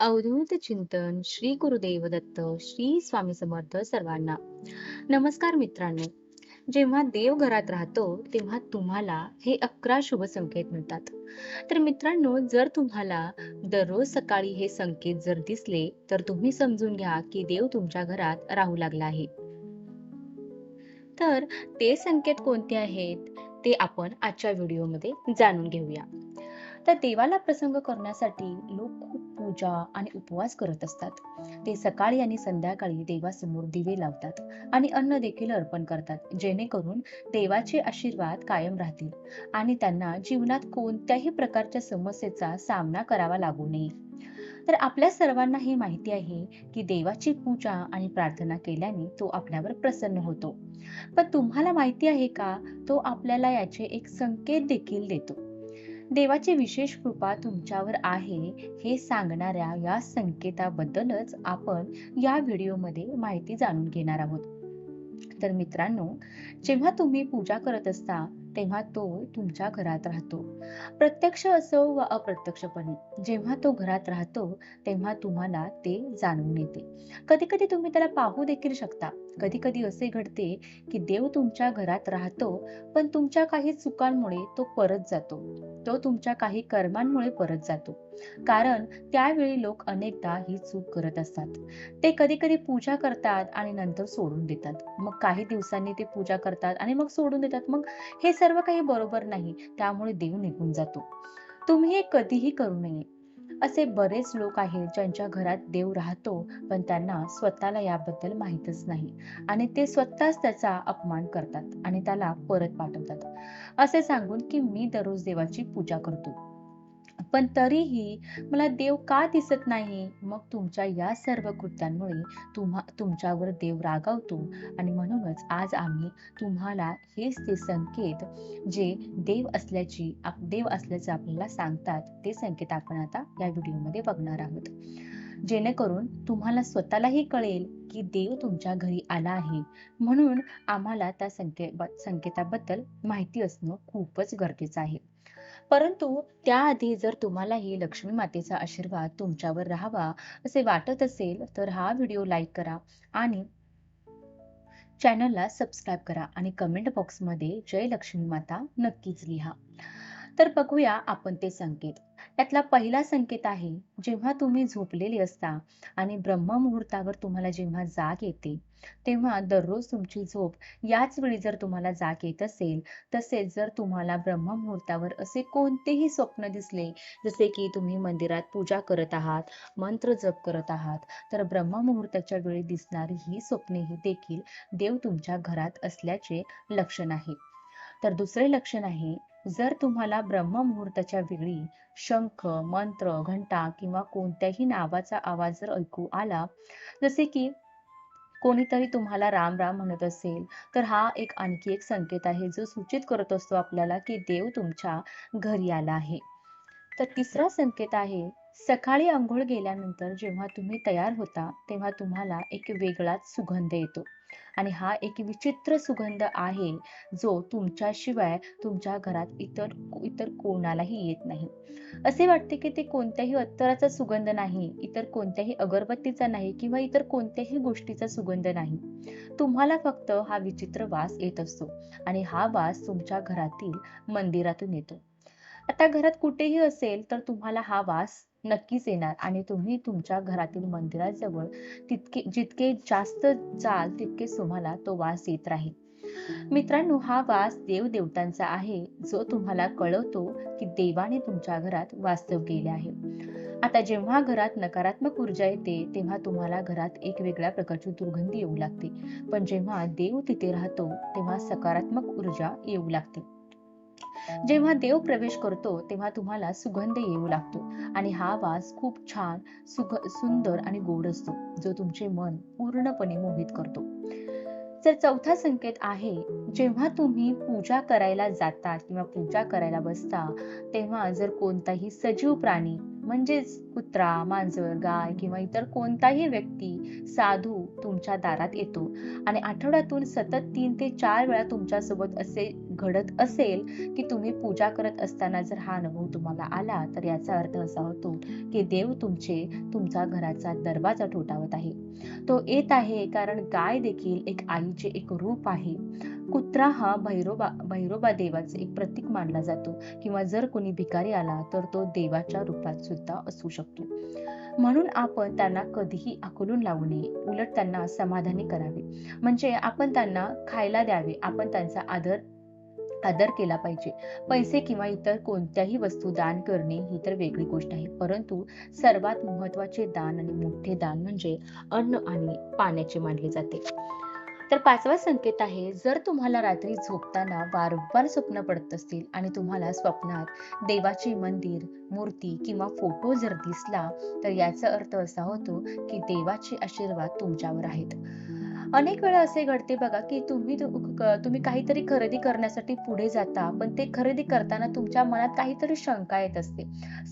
अवधूत चिंतन श्री गुरुदेव दत्त श्री स्वामी समर्थ सर्वांना. नमस्कार मित्रांनो. जेव्हा देव घरात राहतो तेव्हा तुम्हाला हे अकरा शुभ संकेत मिळतात. तर मित्रांनो जर तुम्हाला दररोज सकाळी हे संकेत जर दिसले तर तुम्ही समजून घ्या की देव तुमच्या घरात राहू लागला आहे. तर ते संकेत कोणते आहेत ते आपण आजच्या व्हिडिओमध्ये जाणून घेऊया. तर देवाला प्रसंग करण्यासाठी लोक पूजा आणि उपवास करत असतात. ते सकाळी आणि संध्याकाळी देवासमोर दिवे लावतात आणि अन्न देखील अर्पण करतात जेणेकरून देवाचे आशीर्वाद कायम राहतील आणि त्यांना जीवनात कोणत्याही प्रकारच्या समस्येचा सामना करावा लागू नये. तर आपल्या सर्वांना हे माहिती आहे की देवाची पूजा आणि प्रार्थना केल्याने तो आपल्यावर प्रसन्न होतो. पण तुम्हाला माहिती आहे का? तो आपल्याला याचे एक संकेत देखील देतो. देवाची विशेष कृपा तुमच्यावर आहे हे सांगणाऱ्या या संकेताबद्दलच आपण या व्हिडिओमध्ये माहिती जाणून घेणार आहोत. तर मित्रांनो जेव्हा तुम्ही पूजा करत असता तेव्हा तो तुमच्या घरात राहतो. प्रत्यक्ष असो व अप्रत्यक्षपणे जेव्हा तो घरात राहतो तेव्हा तुम्हाला ते जाणून येते. कधी कधी तुम्ही त्याला पाहू देखील शकता. कधी कधी असे घडते की देव तुमच्या घरात राहतो पण तुमच्या काही चुकांमुळे तो परत जातो. तो तुमच्या काही कर्मांमुळे परत जातो. कारण त्यावेळी लोक अनेकदा ही चूक करत असतात. ते कधी कधी पूजा करतात आणि नंतर सोडून देतात. मग काही दिवसांनी ते पूजा करतात आणि मग सोडून देतात. मग हे सर्व काही बरोबर नाही. त्यामुळे देव निघून जातो. तुम्ही हे कधीही करू नये. असे बरेच लोक आहेत ज्यांच्या घरात देव राहतो पण त्यांना स्वतःला याबद्दल माहीतच नाही. आणि ते स्वतःच त्याचा अपमान करतात आणि त्याला परत पाठवतात. असे सांगून की मी दररोज देवाची पूजा करतो. पण तरीही मला देव का दिसत नाही मग तुमच्या या सर्व कृत्यांमुळे तुम्हा तुमच्यावर देव रागावतो. आणि म्हणूनच आज आम्ही तुम्हाला हेच ते संकेत जे देव असल्याची देव असल्याचे आपल्याला सांगतात ते संकेत आपण आता या व्हिडिओमध्ये बघणार आहोत. जेणेकरून तुम्हाला स्वतःलाही कळेल की देव तुमच्या घरी आला आहे. म्हणून आम्हाला त्या संके संकेताबद्दल माहिती असणं खूपच गरजेचं आहे. परंतु त्याआधी जर तुम्हालाही लक्ष्मी मातेचा आशीर्वाद तुमच्यावर राहावा असे वाटत असेल तर हा व्हिडिओ लाईक करा आणि चॅनलला सबस्क्राईब करा आणि कमेंट बॉक्समध्ये जय लक्ष्मी माता नक्कीच लिहा. तर बघूया आपण ते संकेत. त्यातला पहिला संकेत आहे जेव्हा तुम्ही झोपलेले असता आणि ब्रह्ममुहूर्तावर तुम्हाला जेव्हा जाग येते तेव्हा दररोज तुमची झोप याच वेळी जर तुम्हाला जाग येत असेल तसेच जर तुम्हाला ब्रह्ममुहूर्तावर असे कोणतेही स्वप्न दिसले जसे की तुम्ही मंदिरात पूजा करत आहात मंत्र जप करत आहात तर ब्रह्ममुहूर्ताच्या वेळी दिसणारी ही स्वप्ने ही देखील देव तुमच्या घरात असल्याचे लक्षण आहे. तर दुसरे लक्षण आहे जर तुम्हाला ब्रह्ममुहूर्ताच्या वेळी शंख मंत्र घंटा किंवा कोणत्याही नावाचा आवाज जर ऐकू आला जसे की कोणीतरी तुम्हाला राम राम म्हणत असेल तर हा एक आणखी एक संकेत आहे जो सूचित करत असतो आपल्याला की देव तुमच्या घरी आला आहे. तर तिसरा संकेत आहे सकाळी आंघोळ गेल्यानंतर जेव्हा तुम्ही तयार होता तेव्हा तुम्हाला एक वेगळाच सुगंध येतो. आणि हा एक विचित्र सुगंध आहे जो तुमच्याशिवाय तुमच्या घरात इतर इतर कोणालाही येत नाही. असे वाटते की ते कोणत्याही अत्तराचा सुगंध नाही इतर कोणत्याही अगरबत्तीचा नाही किंवा इतर कोणत्याही गोष्टीचा सुगंध नाही. तुम्हाला फक्त हा विचित्र वास येत असतो आणि हा वास तुमच्या घरातील मंदिरातून येतो. आता घरात कुठेही असेल तर तुम्हाला हा वास नक्कीच येणार. आणि तुम्ही तुमच्या घरातील मंदिराजवळ तितके जितके जास्त जाल तितकेच तुम्हाला तो वास येत राहील. मित्रांनो हा वास देव देवतांचा आहे जो तुम्हाला कळवतो की देवाने तुमच्या घरात वास्तव केले आहे. आता जेव्हा घरात नकारात्मक ऊर्जा येते तेव्हा तुम्हाला घरात एक वेगळ्या प्रकारची दुर्गंधी येऊ लागते. पण जेव्हा देव तिथे राहतो तेव्हा सकारात्मक ऊर्जा येऊ लागते. जेव्हा देव प्रवेश करतो तेव्हा तुम्हाला सुगंध येऊ लागतो आणि हा वास खूप छान सुग सुंदर आणि गोड असतो जो तुमचे मन पूर्णपणे मोहित करतो. तर चौथा संकेत आहे जेव्हा तुम्ही पूजा करायला जाता किंवा पूजा करायला बसता तेव्हा जर कोणताही सजीव प्राणी म्हणजेच कुत्रा मांजर गाय किंवा इतर कोणताही व्यक्ती साधू तुमच्या दारात येतो आणि आठवड्यातून सतत तीन ते चार वेळा तुमच्यासोबत असे घडत असेल की तुम्ही पूजा करत असताना जर हा अनुभव तुम्हाला आला तर याचा अर्थ असा होतो की देव तुमचे तुमचा घराचा दरवाजा ठोठावत आहे. तो येत आहे कारण गाय देखील एक आईचे एक रूप आहे. कुत्रा हा भैरोबा भैरोबा देवाचे एक प्रतीक मानला जातो किंवा जर कोणी भिकारी आला तर तो देवाच्या रूपात सुद्धा असू शकतो. म्हणून आपण त्यांना कधीही आकलून लावू नये. उलट त्यांना समाधानी करावे. म्हणजे आपण त्यांना खायला द्यावे. आपण त्यांचा आदर आदर केला पाहिजे. पैसे किंवा इतर कोणत्याही वस्तू दान करणे ही तर वेगळी गोष्ट आहे. परंतु सर्वात महत्त्वाचे दान आणि मोठे दान म्हणजे अन्न आणि पाण्याचे मानले जाते. तर पाचवा संकेत आहे जर तुम्हाला रात्री झोपताना वारंवार स्वप्न पडत असतील आणि तुम्हाला स्वप्नात देवाचे मंदिर मूर्ती किंवा फोटो जर दिसला तर याचा अर्थ असा होतो की देवाचे आशीर्वाद तुमच्यावर आहेत. अनेक वेळा असे घडते बघा की तुम्ही तुम्ही काहीतरी खरेदी करण्यासाठी पुढे जाता पण ते खरेदी करताना तुमच्या मनात काहीतरी शंका येत असते.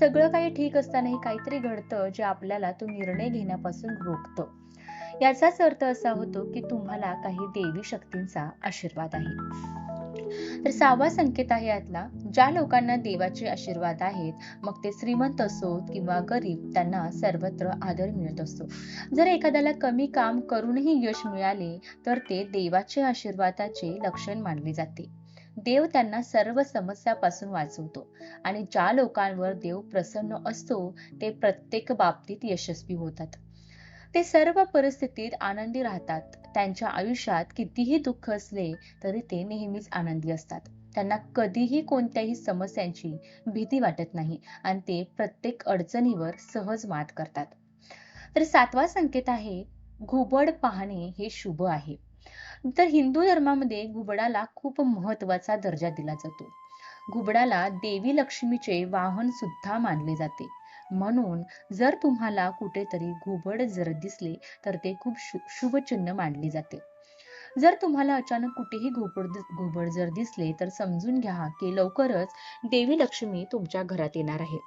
सगळं काही ठीक असतानाही काहीतरी घडतं जे आपल्याला तो निर्णय घेण्यापासून रोखतं. याचाच अर्थ असा होतो की तुम्हाला काही देवी शक्तींचा आशीर्वाद आहे. तर सहावा संकेत आहे यातला. ज्या लोकांना देवाचे आशीर्वाद आहेत मग ते श्रीमंत असोत किंवा गरीब त्यांना सर्वत्र आदर मिळत असतो. जर एखाद्याला कमी काम करूनही यश मिळाले तर ते देवाचे आशीर्वादाचे लक्षण मानले जाते. देव त्यांना सर्व समस्यापासून वाचवतो आणि ज्या लोकांवर देव प्रसन्न असतो ते प्रत्येक बाबतीत यशस्वी होतात. ते सर्व परिस्थितीत आनंदी राहतात. त्यांच्या आयुष्यात कितीही दुःख असले तरी ते नेहमीच आनंदी असतात. त्यांना कधीही कोणत्याही समस्यांची भीती वाटत नाही आणि ते प्रत्येक अडचणीवर सहज मात करतात. तर सातवा संकेत आहे घुबड पाहणे हे शुभ आहे. तर हिंदू धर्मामध्ये घुबडाला खूप महत्त्वाचा दर्जा दिला जातो. घुबडाला देवी लक्ष्मीचे वाहन सुद्धा मानले जाते. म्हणून जर तुम्हाला कुठेतरी घुबड जर दिसले तर ते खूप शुभ चिन्ह मानले जाते. जर तुम्हाला अचानक कुठेही घोबड घोबड जर दिसले तर समजून घ्या की लवकरच देवी लक्ष्मी तुमच्या घरात येणार आहे.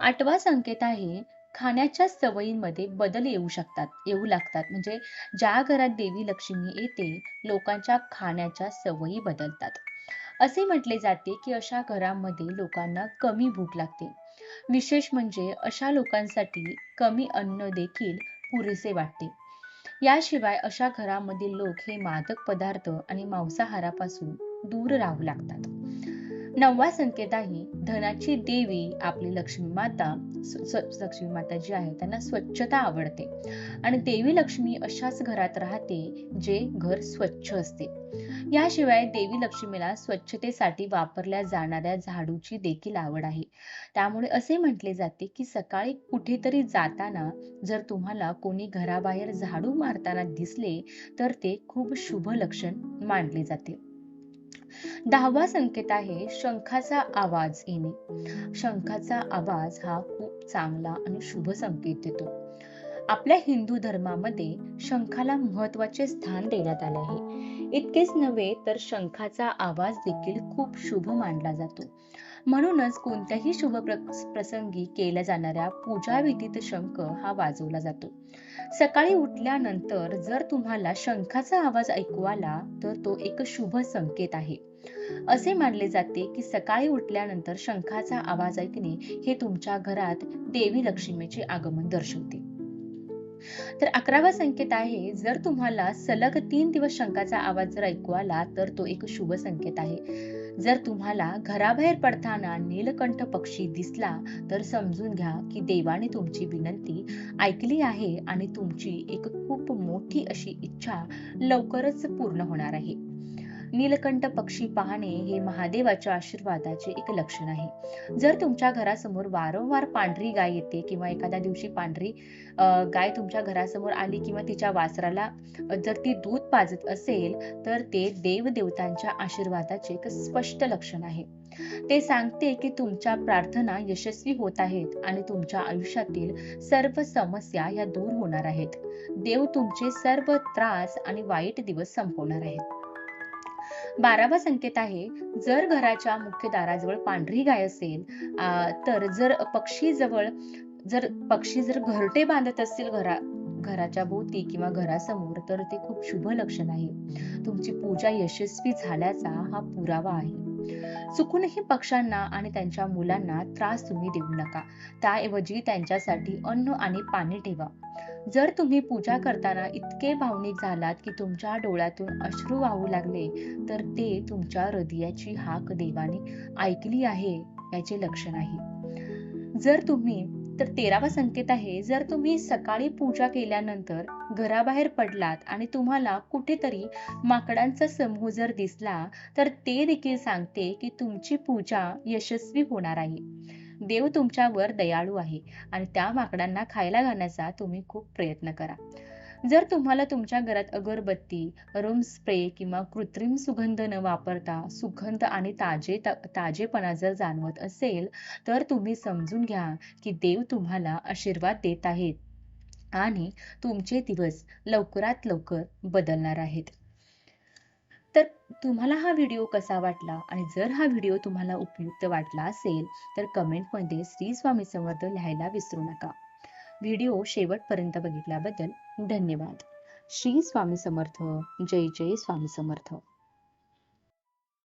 आठवा संकेत आहे खाण्याच्या सवयींमध्ये बदल येऊ शकतात येऊ लागतात. म्हणजे ज्या घरात देवी लक्ष्मी येते लोकांच्या खाण्याच्या सवयी बदलतात. असे म्हटले जाते की अशा घरामध्ये लोकांना कमी भूक लागते. विशेष म्हणजे अशा लोकांसाठी कमी अन्न देखील पुरेसे वाटते. याशिवाय अशा घरामधील लोक हे मादक पदार्थ आणि मांसाहारापासून दूर राहू लागतात. नववा संकेत आहे धनाची देवी आपली लक्ष्मी माता लक्ष्मी माता जी आहे त्यांना स्वच्छता आवडते. आणि देवी लक्ष्मी अशाच घरात राहते जे घर स्वच्छ असते. याशिवाय देवी लक्ष्मीला स्वच्छतेसाठी वापरल्या जाणाऱ्या झाडूची देखील आवड आहे. त्यामुळे असे म्हटले जाते की सकाळी कुठेतरी जाताना जर तुम्हाला कोणी घराबाहेर झाडू मारताना दिसले तर ते खूप शुभ लक्षण मानले जाते. दहावा संकेत आहे शंखाचा आवाज येणे. शंखाचा आवाज हा खूप चांगला आणि शुभ संकेत देतो. आपल्या हिंदू धर्मामध्ये शंखाला महत्त्वाचे स्थान देण्यात आले आहे. इतकेच नव्हे तर शंखाचा आवाज देखील खूप शुभ मानला जातो. म्हणूनच कोणत्याही शुभ प्रसंगी केल्या जाणाऱ्या पूजा विधीत शंख हा वाजवला जातो. सकाळी उठल्यानंतर जर तुम्हाला शंखाचा आवाज ऐकू आला तर तो एक शुभ संकेत आहे. असे मानले जाते की सकाळी उठल्यानंतर शंखाचा आवाज ऐकणे हे तुमच्या घरात देवी लक्ष्मीचे आगमन दर्शवते. तर अकरावा संकेत आहे जर तुम्हाला सलग तीन दिवस शंखाचा आवाज जर ऐकू आला तर तो एक शुभ संकेत आहे. जर तुम्हाला घराबाहेर पडताना नीलकंठ पक्षी दिसला तर समजून घ्या की देवाने तुमची विनंती ऐकली आहे आणि तुमची एक खूप मोठी अशी इच्छा लवकरच पूर्ण होणार आहे. नीलकंठ पक्षी पाहणे हे महादेवाच्या आशीर्वादाचे एक लक्षण आहे. जर तुमच्या घरासमोर वारंवार पांढरी गाय येते किंवा एखाद्या दिवशी पांढरी गाय तुमच्या घरासमोर आली किंवा तिच्या वासराला जर ती दूध पाजत असेल तर ते देवदेवतांच्या आशीर्वादाचे एक स्पष्ट लक्षण आहे. ते सांगते की तुमच्या प्रार्थना यशस्वी होत आहेत आणि तुमच्या आयुष्यातील सर्व समस्या या दूर होणार आहेत. देव तुमचे सर्व त्रास आणि वाईट दिवस संपवणार आहेत. बारावा संकेत आहे जर घराच्या मुख्य दाराजवळ पांढरी गाय असेल तर जर पक्षी जवळ जर पक्षी जर घरटे बांधत असतील घरा घराच्या भोवती किंवा घरासमोर तर ते खूप शुभ लक्षण आहे. तुमची पूजा यशस्वी झाल्याचा हा पुरावा आहे. चुकूनही पक्ष्यांना आणि त्यांच्या मुलांना त्रास तुम्ही देऊ नका. त्याऐवजी त्यांच्यासाठी अन्न आणि पाणी ठेवा. जर तुम्ही पूजा करताना इतके भावनिक झालात की तुमच्या डोळ्यातून अश्रू वाहू लागले तर ते तुमच्या हृदयाची हाक देवाने ऐकली आहे याचे लक्षण आहे. जर तुम्ही तर तेरावा संकेत आहे जर तुम्ही सकाळी पूजा केल्यानंतर घराबाहेर पडलात आणि तुम्हाला कुठेतरी माकडांचा समूह जर दिसला तर ते देखील सांगते की तुमची पूजा यशस्वी होणार आहे. देव तुमच्यावर दयाळू आहे आणि त्या माकडांना खायला घालण्याचा तुम्ही खूप प्रयत्न करा. जर तुम्हाला तुमच्या घरात अगरबत्ती रूम स्प्रे किंवा कृत्रिम सुगंध न वापरता सुगंध आणि ताजे ताजेपणा जर जाणवत असेल तर तुम्ही समजून घ्या की देव तुम्हाला आशीर्वाद देत आहेत. आणि तुमचे दिवस लवकरात लवकर बदलणार आहेत. तर तुम्हाला हा व्हिडिओ कसा वाटला? आणि जर हा व्हिडिओ तुम्हाला उपयुक्त वाटला असेल तर कमेंटमध्ये श्री स्वामी समर्थ लिहायला विसरू नका. व्हिडिओ शेवटपर्यंत बघितल्याबद्दल धन्यवाद. श्री स्वामी समर्थ. जय जय स्वामी समर्थ.